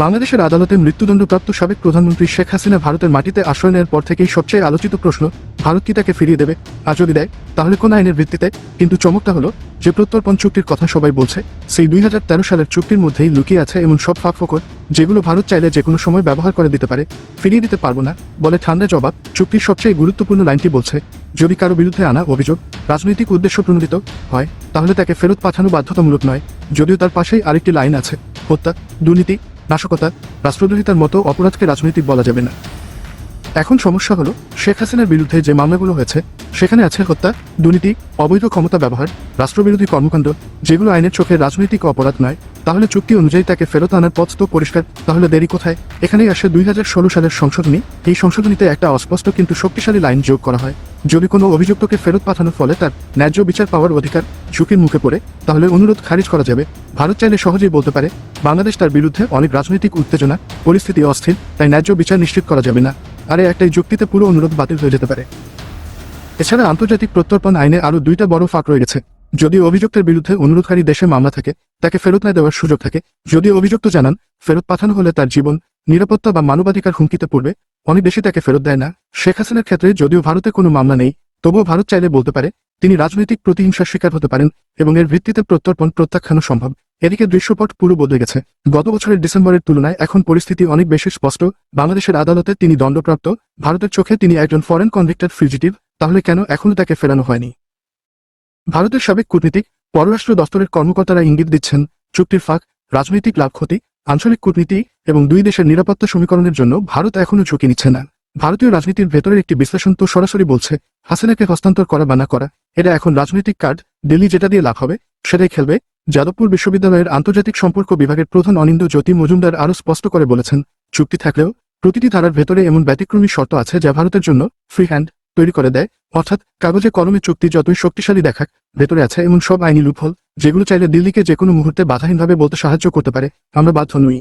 বাংলাদেশের আদালতে মৃত্যুদণ্ডপ্রাপ্ত সাবেক প্রধানমন্ত্রী শেখ হাসিনা ভারতের মাটিতে আশ্রয় নেওয়ার পর থেকেই সবচেয়ে আলোচিত প্রশ্ন, ভারত কি তাকে ফিরিয়ে দেবে? আর যদি দেয়, তাহলে কোন আইনের ভিত্তিতে? কিন্তু চমকটা হলো, যে প্রত্যর্পণ চুক্তির কথা সবাই বলছে, সেই দুই হাজার তেরো সালের চুক্তির মধ্যেই লুকিয়ে আছে এমন সব ফাঁকফোকর, যেগুলো ভারত চাইলে যে কোনো সময় ব্যবহার করে দিতে পারে। ফিরিয়ে দিতে পারব না, বলে ঠান্ডা জবাব চুক্তির সবচেয়ে গুরুত্বপূর্ণ লাইনটি বলছে, যদি কারও বিরুদ্ধে আনা অভিযোগ, রাজনৈতিক উদ্দেশ্য প্রণোদিত হয়, তাহলে তাকে ফেরত পাঠানো বাধ্যতামূলক নয়। যদিও তার পাশেই আরেকটি লাইন আছে, হত্যা, দুর্নীতি নাশকতা, রাষ্ট্রদ্রোহিতার মতো অপরাধকে রাজনৈতিক বলা যাবে না। এখন সমস্যা হলো শেখ হাসিনার বিরুদ্ধে যে মামলাগুলো হয়েছে, সেখানে আছে হত্যা, দুর্নীতি, অবৈধ ক্ষমতা ব্যবহার, রাষ্ট্রবিরোধী কর্মকাণ্ড, যেগুলো আইনের চোখে রাজনৈতিক অপরাধ নয় তাহলে চুক্তি অনুযায়ী তাকে ফেরত আনার পথ তো পরিষ্কার, তাহলে দেরি কোথায়? এখানেই আসে দুই হাজার ষোলো সালের সংশোধনী এই সংশোধনীতে একটা অস্পষ্ট কিন্তু শক্তিশালী লাইন যোগ করা হয়। যদি কোনো অভিযুক্তকে ফেরত পাঠানোর ফলে তার ন্যায্য বিচার পাওয়ার অধিকার ঝুঁকির মুখে পড়ে, তাহলে অনুরোধ খারিজ করা যাবে। ভারত চাইলে সহজেই বলতে পারে, বাংলাদেশ তার বিরুদ্ধে অনেক রাজনৈতিক উত্তেজনা, পরিস্থিতি অস্থির, তাই ন্যায্য বিচার নিশ্চিত করা যাবে না। আরে একটাই যুক্তিতে পুরো অনুরোধ বাতিল হয়ে যেতে পারে। এছাড়া আন্তর্জাতিক প্রত্যর্পণ আইনে আরও দুইটা বড় ফাঁক রয়ে গেছে। যদি অভিযুক্তের বিরুদ্ধে অনুরোধকারী দেশে মামলা থাকে, তাকে ফেরত না দেওয়ার সুযোগ থাকে। যদি অভিযুক্ত জানান, ফেরত পাঠানো হলে তার জীবন, নিরাপত্তা বা মানবাধিকার হুমকিতে পড়বে, অনেক দেশে তাকে ফেরত দেয় না। শেখ হাসিনার ক্ষেত্রে যদিও ভারতে কোনো মামলা নেই, তবুও ভারত চাইলে বলতে পারে, তিনি রাজনৈতিক প্রতিহিংসার শিকার হতে পারেন এবং এর ভিত্তিতে প্রত্যর্পণ প্রত্যাখ্যানও সম্ভব। এদিকে দৃশ্যপট পুরো বদলে গেছে। গত বছরের ডিসেম্বরের তুলনায় এখন পরিস্থিতি অনেক বেশি স্পষ্ট। বাংলাদেশের আদালতে তিনি দণ্ডপ্রাপ্ত। ভারতের চোখে তিনি একজন ফরেন কনভিক্টেড ফিউজিটিভ তাহলে কেন এখনও তাকে ফেরানো হয়নি? ভারতের সাবেক কূটনীতিক, পররাষ্ট্র দপ্তরের কর্মকর্তারা ইঙ্গিত দিচ্ছেন, চুক্তির ফাঁক, রাজনৈতিক লাভ ক্ষতি, আঞ্চলিক কূটনীতি এবং দুই দেশের নিরাপত্তা সমীকরণের জন্য ভারত এখনও ঝুঁকি নিচ্ছে না। ভারতীয় রাজনীতির ভেতরের একটি বিশ্লেষণ তো সরাসরি বলছে, হাসিনাকে হস্তান্তর করা বা না করা, এটা এখন রাজনৈতিক কার্ড, দিল্লি যেটা দিয়ে লাভ হবে, সেটাই খেলবে, যাদবপুর বিশ্ববিদ্যালয়ের আন্তর্জাতিক সম্পর্ক বিভাগের প্রধান অনিন্দ জ্যোতি মজুমদার আরও স্পষ্ট করে বলেছেন, চুক্তি থাকলেও প্রতিটি ধারার ভেতরে এমন ব্যতিক্রমী শর্ত আছে যা ভারতের জন্য ফ্রি হ্যান্ড তৈরি করে দেয়। অর্থাৎ কাগজে কলমে চুক্তি যতই শক্তিশালী দেখাক, ভেতরে আছে এমন সব আইনি লুপহল, যেগুলো চাইলে দিল্লিকে যে কোনো মুহূর্তে বাধাহীনভাবে বলতে সাহায্য করতে পারে। আমরা বাধ্য নই।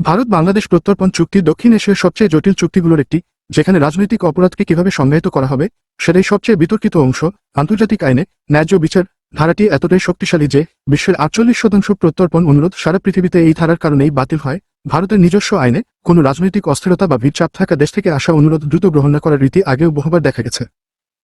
ভারত বাংলাদেশ প্রত্যর্পণ চুক্তি দক্ষিণ এশিয়ার সবচেয়ে জটিল চুক্তিগুলোর একটি, যেখানে রাজনৈতিক অপরাধকে কীভাবে সংজ্ঞায়িত করা হবে, সেটাই সবচেয়ে বিতর্কিত অংশ। আন্তর্জাতিক আইনে ন্যায্য বিচার ধারাটি এতটাই শক্তিশালী যে, বিশ্বের আটচল্লিশ শতাংশ প্রত্যর্পণ অনুরোধ সারা পৃথিবীতে এই ধারার কারণেই বাতিল হয়। ভারতের নিজস্ব আইনে কোনো রাজনৈতিক অস্থিরতা বা ভিড়চাপ থাকা দেশ থেকে আসা অনুরোধ দ্রুত গ্রহণ না করার রীতি আগেও বহুবার দেখা গেছে।